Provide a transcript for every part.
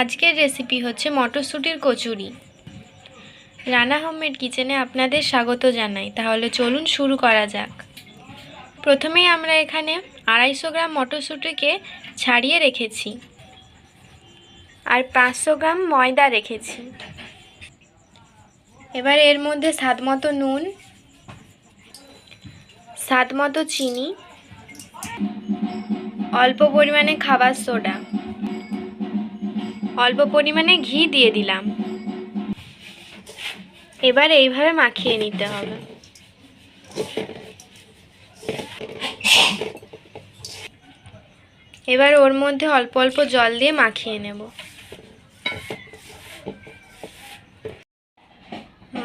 আজকের রেসিপি হচ্ছে মটরশুঁটির কচুরি। রানা হোমমেড কিচেনে আপনাদের স্বাগত জানাই। তাহলে চলুন শুরু করা যাক। প্রথমেই আমরা এখানে আড়াইশো গ্রাম মটরশুঁটিকে ছাড়িয়ে রেখেছি। আর পাঁচশো গ্রাম ময়দা রেখেছি। এবার এর মধ্যে স্বাদ মতো নুন স্বাদ মতো চিনি, অল্প পরিমাণে খাবার সোডা। অল্প পরিমাণে ঘি দিয়ে দিলাম। এবার এইভাবে মাখিয়ে নিতে হবে। এবার ওর মধ্যে অল্প অল্প জল দিয়ে মাখিয়ে নেব।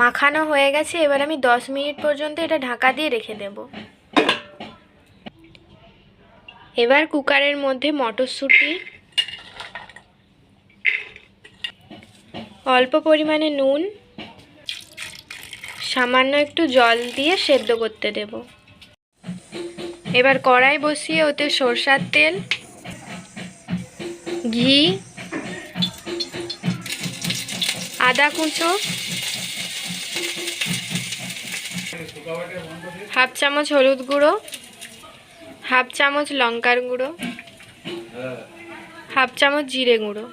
মাখানো হয়ে গেছে, এবার আমি দশ মিনিট পর্যন্ত এটা ঢাকা দিয়ে রেখে দেব। এবার কুকারের মধ্যে মটরশুঁটি অল্প পরিমাণে নুন, সামান্য একটু জল দিয়ে সেদ্ধ করতে দেব। এবার কড়াই বসিয়ে ওতে সরষার তেল, ঘি, আদা কুচো, হাফ চামচ হলুদ গুঁড়ো, হাফ চামচ লঙ্কার গুঁড়ো, হাফ চামচ জিরে গুঁড়ো।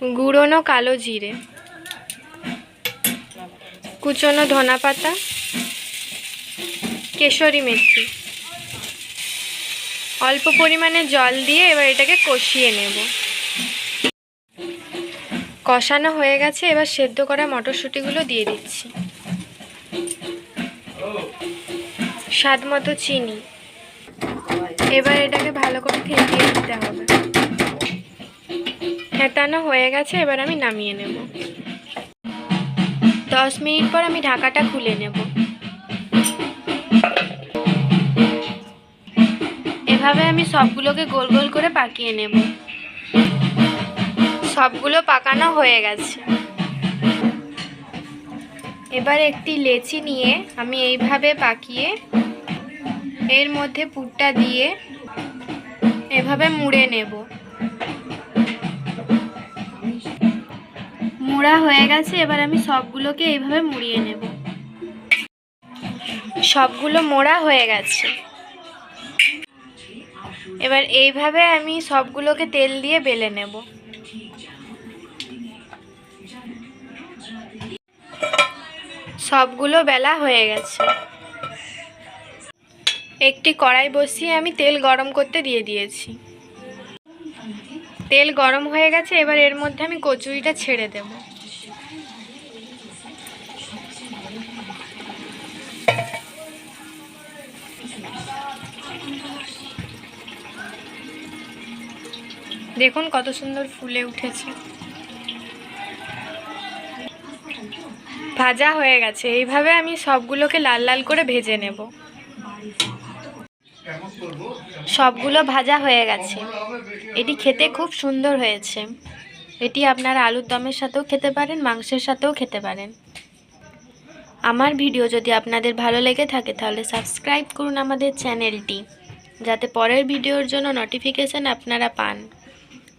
গুঁড়োনো কালো জিরে। কুচনো ধনা পাতা কেশরি মেথি। অল্প পরিমাণে জল দিয়ে এবার এটাকে কষিয়ে নেব। কষানো হয়ে গেছে, এবার সেদ্ধ করা মটরশুঁটিগুলো দিয়ে দিচ্ছি। স্বাদ মতো চিনি। এবার এটাকে ভালো করে ফেটিয়ে দিতে হবে। ফেটানো হয়ে গেছে, এবার আমি নামিয়ে নেব। দশ মিনিট পর আমি ঢাকাটা খুলে নেব। এভাবে আমি সবগুলোকে গোল গোল করে পাকিয়ে নেব। সবগুলো পাকানো হয়ে গেছে। এবার একটি লেচি নিয়ে আমি এইভাবে পাকিয়ে এর মধ্যে পুরটা দিয়ে এভাবে মুড়ে নেব। মুড়া হয়ে গেছে, এবার আমি সবগুলোকে এইভাবে মুড়িয়ে নেব। সবগুলো মোড়া হয়ে গেছে। এবার এইভাবে আমি সবগুলোকে তেল দিয়ে বেলে নেব। সবগুলো বেলা হয়ে গেছে। একটি কড়াই বসিয়ে আমি তেল গরম করতে দিয়ে দিয়েছি। তেল গরম হয়ে গেছে, এবার এর মধ্যে আমি কচুরিটা ছেড়ে দেব। দেখুন কত সুন্দর ফুলে উঠেছে। ভাজা হয়ে গেছে। এইভাবে আমি সবগুলোকে লাল লাল করে ভেজে নেব। সবগুলো ভাজা হয়ে গেছে। এটি খেতে খুব সুন্দর হয়েছে। এটি আপনারা আলুর দমের সাথেও খেতে পারেন, মাংসের সাথেও খেতে পারেন। আমার ভিডিও যদি আপনাদের ভালো লেগে থাকে, তাহলে সাবস্ক্রাইব করুন আমাদের চ্যানেলটি, যাতে পরের ভিডিওর জন্য নোটিফিকেশান আপনারা পান।